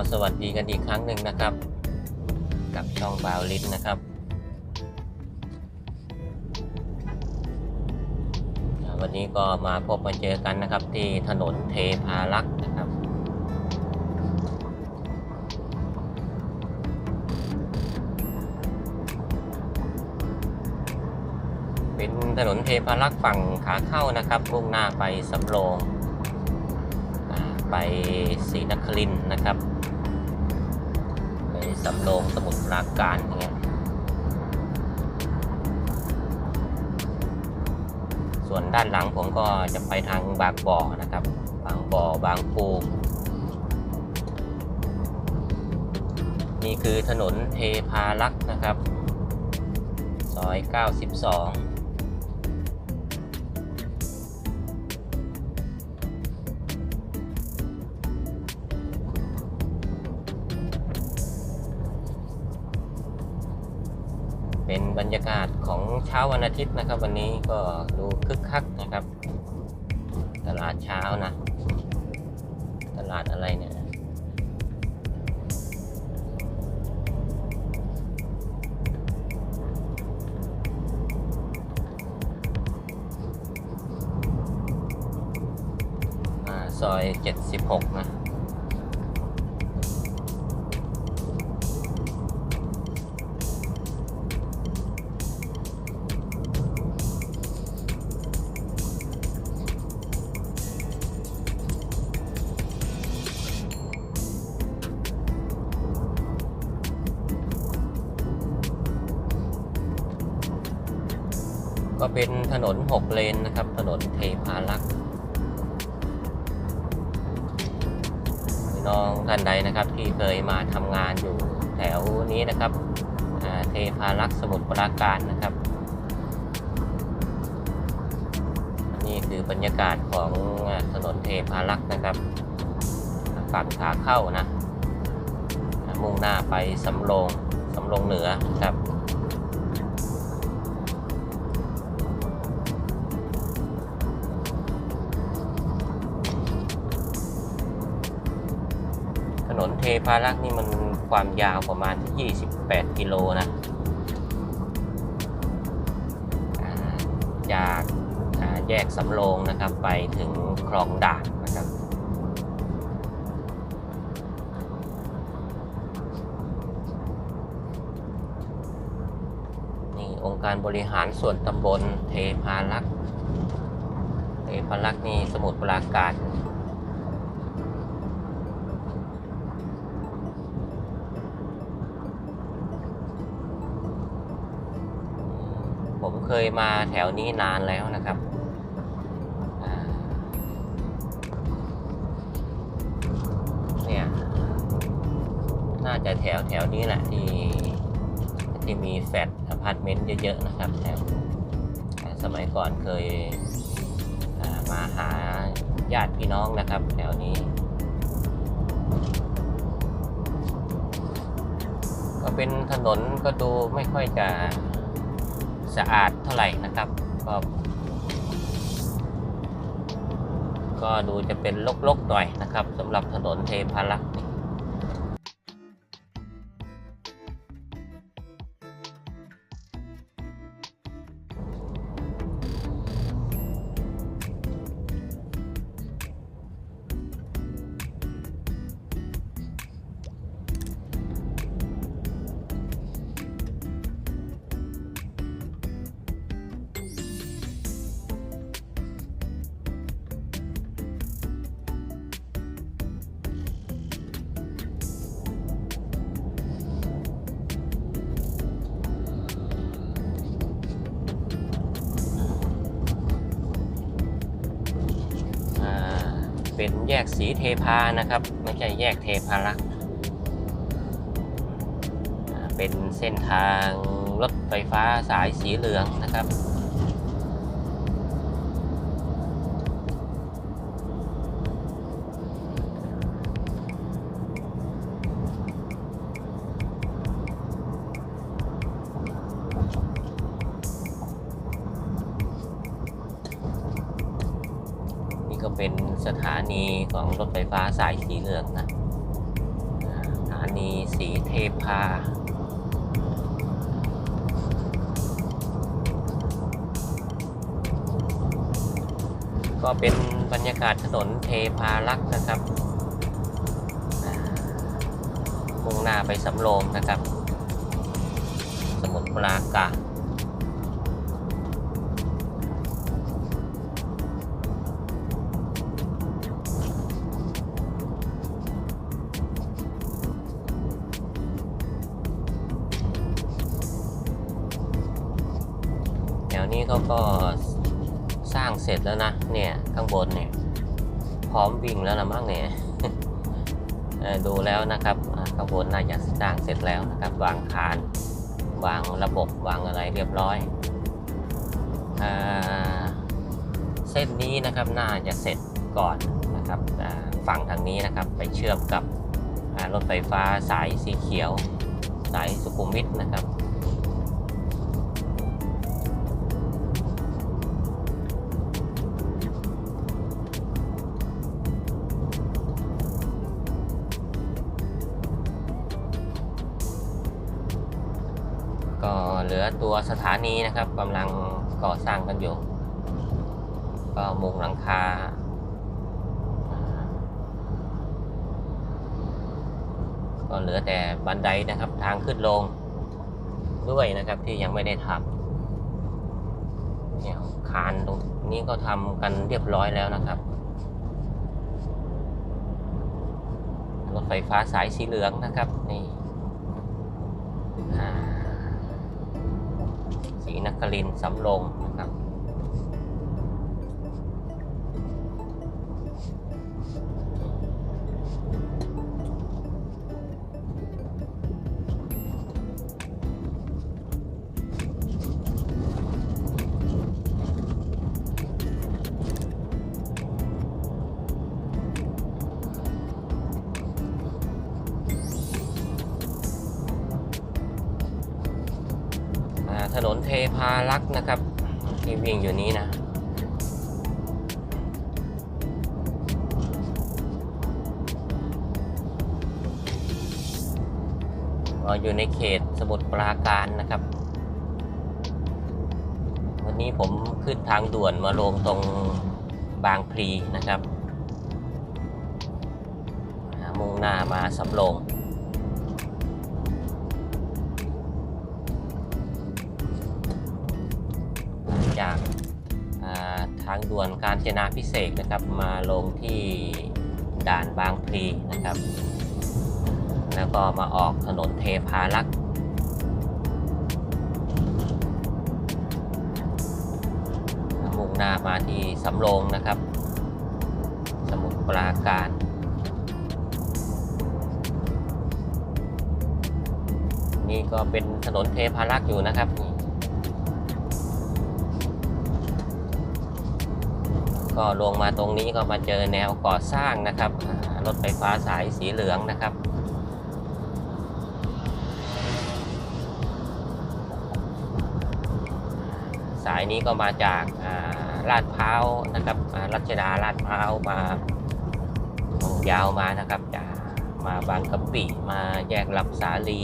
็สวัสดีกันอีกครั้งหนึ่งนะครับ กับช่องบาวลินนะครับวันนี้ก็มาพบมาเจอกันนะครับ ที่ถนนเทพารักษ์นะครับ เป็นถนนเทพารักษ์ฝั่งขาเข้านะครับมุ่งหน้าไปสำโรงไปศรีนครินทร์นะครับำโรงสมุทรปราการย่างเงี้ยส่วนด้านหลังผมก็จะไปทางบางบ่อนะครับ บางบ่อบางปูนี่คือถนนเทพารักษ์นะครับ ซอย 92 เช้าวันอาทิตย์นะครับ วันนี้ก็ดูคึกคักนะครับ ตลาดเช้านะ ตลาดอะไรเนี่ยอ่าซอย 76 นะ ก็เป็นถนน 6 เลนนะครับ ถนนเทพารักษ์น้องท่านใดนะครับที่เคยมาทำงานอยู่แถวนี้นะครับเทพารักษ์สมุทรปราการนะครับ นี่คือบรรยากาศของอถนนเทพารักษ์นะครับฝั่งขาเข้านะ มุ่งหน้าไปสำโรงสำโรงเหนือครับ พารักนี่มันความยาวประมาณ 28 กิโลนะ จากาแยกสำโรงนะครับไปถึงคลองด่านนะครับนี่องค์การบริหารส่วนตำบลเทพารักษ์เทพารักษ์นี่สมุทรปราการ ผมเคยมาแถวนี้นานแล้วนะครับเนี่ยน่าจะแถวแถวนี้แหละที่ที่มีแฟลตอพาร์ตเมนต์เยอะๆนะครับแถวอ่สมัยก่อนเคยมาหาญาติพี่น้องนะครับแถวนี้ ก็เป็นถนนก็ดูไม่ค่อยจะ สะอาดเท่าไหร่นะครับ ก็ก็ดูจะเป็นลกๆหน่อยนะครับสำหรับถนนเทพารักษ์ แยกสีเทพานะครับ ไม่ใช่แยกเทพารักษ์เป็นเส้นทางรถไฟฟ้าสายสีเหลืองนะครับ ก็เป็นสถานีของรถไฟฟ้าสายสีเหลืองนะสถานีสีเทพาก็เป็นบรรยากาศถนนเทพารักษ์นะครับมุ่งหน้าไปสำโรงนะครับ สมุทรปราการ เขาก็สร้างเสร็จแล้วนะ เนี่ยข้างบนเนี่ยพร้อมวิ่งแล้วละมั้งเนี่ยดูแล้วนะครับข้างบนน่าจะสร้างเสร็จแล้วนะครับวางคานวางระบบวางอะไรเรียบร้อยอเส้นนี้นะครับน่าจะเสร็จก่อนนะครับฝั่งทางนี้นะครับไปเชื่อมกับรถไฟฟ้าสายสีเขียว สายสุขุมวิทนะครับ เหลือตัวสถานีนะครับกำลังก่อสร้างกันอยู่ ก็มุงหลังคาอ่าก็เหลือแต่บันไดนะครับทางขึ้นลงด้วยนะครับที่ยังไม่ได้ทำเนี่ยคานตรงนี้ก็ทำกันเรียบร้อยแล้วนะครับรถไฟฟ้าสายสีเหลืองนะครับนี่อ่า ศรีนครินทร์สำโรงนะครับ ถนนเทพารักษ์นะครับที่วิ่งอยู่นี้นะ อยู่ในเขตสมุทรปราการนะครับ วันนี้ผมขึ้นทางด่วนมาลงตรงบางพลีนะครับมุ่งหน้ามาสำโรงาทางด่วนการเจนาพิเศษนะครับมาลงที่ด่านบางพลีนะครับ แล้วก็มาออกถนนเทพารักษ์มุ่งหน้ามาที่สำโรงนะครับ สมุทรปราการนี่ก็เป็นถนนเทพารักษ์อยู่นะครับนี่ ก็ลงมาตรงนี้ก็มาเจอแนวก่อสร้างนะครับรถไฟฟ้าสายสีเหลืองนะครับสายนี้ก็มาจากาลาดพร้าวนะครับรัชดาลาดพร้าวมายาวมานะครับจะมาบางกะปิมาแยกลับสาลี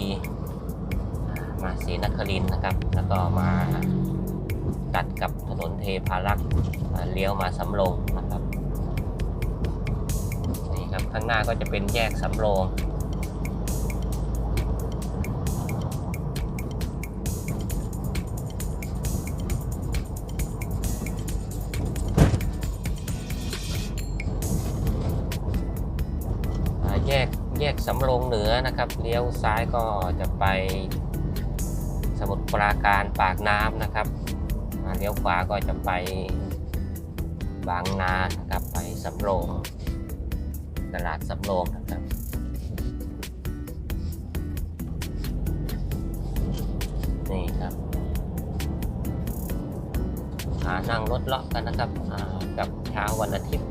มาศรีนครินนะครับ แล้วก็มาัดกับถนนเทพารักษ์เลี้ยวมาสำโรงนะครับนี่ครับข้างหน้าก็จะเป็นแยกสำโรงแยกแยกสำโรงเหนือนะครับ เลี้ยวซ้ายก็จะไปสมุทรปราการปากน้ำนะครับ เลี้ยวขวาก็จะไปบางนานะครับไปสำโรงตลาดสำโรงนะครับนี่ครับหานั่งรถเลาะกันนะครับกับเช้าวันอาทิตย์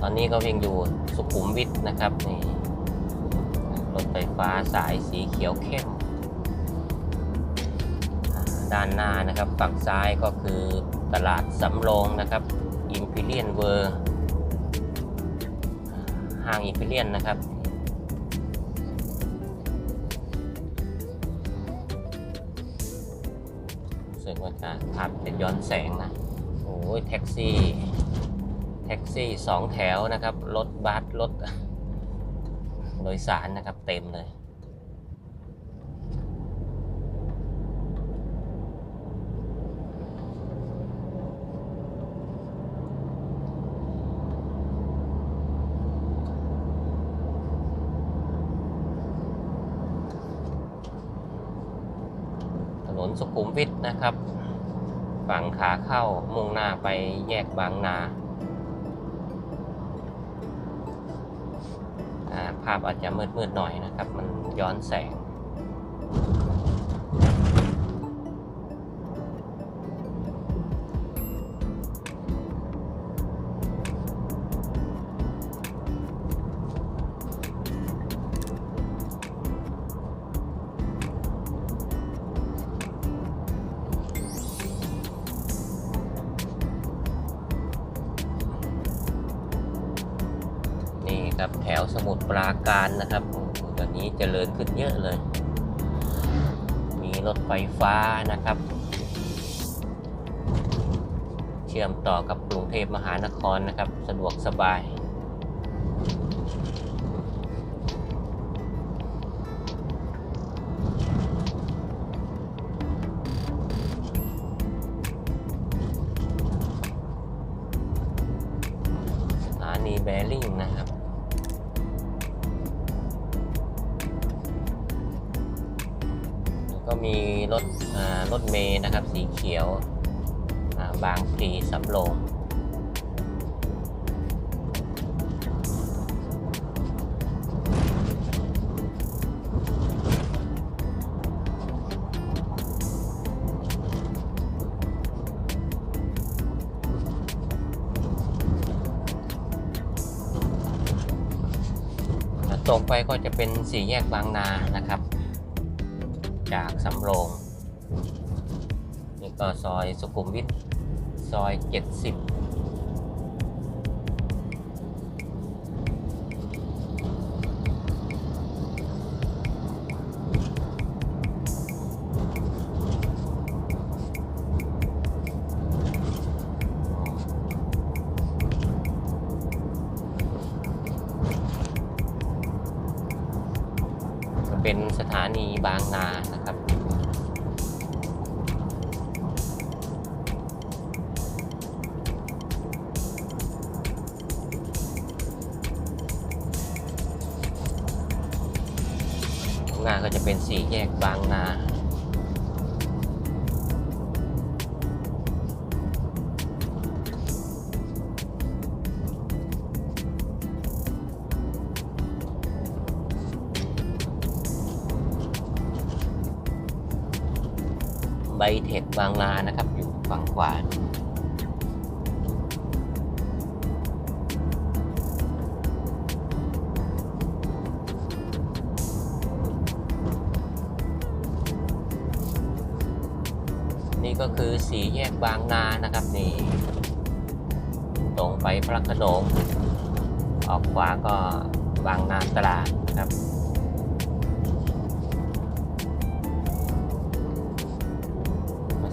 ตอนนี้ก็วิ่งอยู่สุขุมวิทนะครับนี่ ถไฟฟ้าสายสีเขียวเข้ม ด้านหน้านะครับฝั่งซ้ายก็คือตลาดสำโรงนะครับอิมพีเรียนเวอร์ห้างอิมพีเรียนนะครับรู้สึกว่าจะภาพจะย้อนแสงนะโอ้ยแท็กซี่ แท็กซี่สองแถวนะครับ รถบัสรถ โดยสารนะครับเต็มเลยถนนสุขุมวิทนะครับ ฝั่งขาเข้ามุ่งหน้าไปแยกบางนา ภาพอาจจะมืดๆหน่อยนะครับ มันย้อนแสง ปราการนะครับตอนนี้เจริญขึ้นเยอะเลย มีรถไฟฟ้านะครับ เชื่อมต่อกับกรุงเทพมหานครนะครับ สะดวกสบาย ก็มีรถรถเมย์นะครับสีเขียวาบางพลีสำโรงตรงไปก็จะเป็นสี่แยกบางนานะครับ จากสำโรงนี่ก็ซอยสุขุมวิทซอย 70 เป็นสถานีบางนานะครับข้างหน้าก็จะเป็นสี่แยกบางนา บเทคบางนานะครับ อยู่ฝั่งขวานี่ก็คือสีแยกบางนานะครับนี่ตรงไปพระขนงออกขวาก็บางนาตราดครับ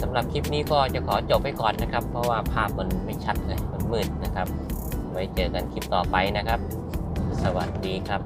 ำหรับคลิปนี้ก็จะขอจบไปก่อนนะครับ เพราะว่าภาพมันไม่ชัดเลยมันมืดนะครับ ไว้เจอกันคลิปต่อไปนะครับ สวัสดีครับ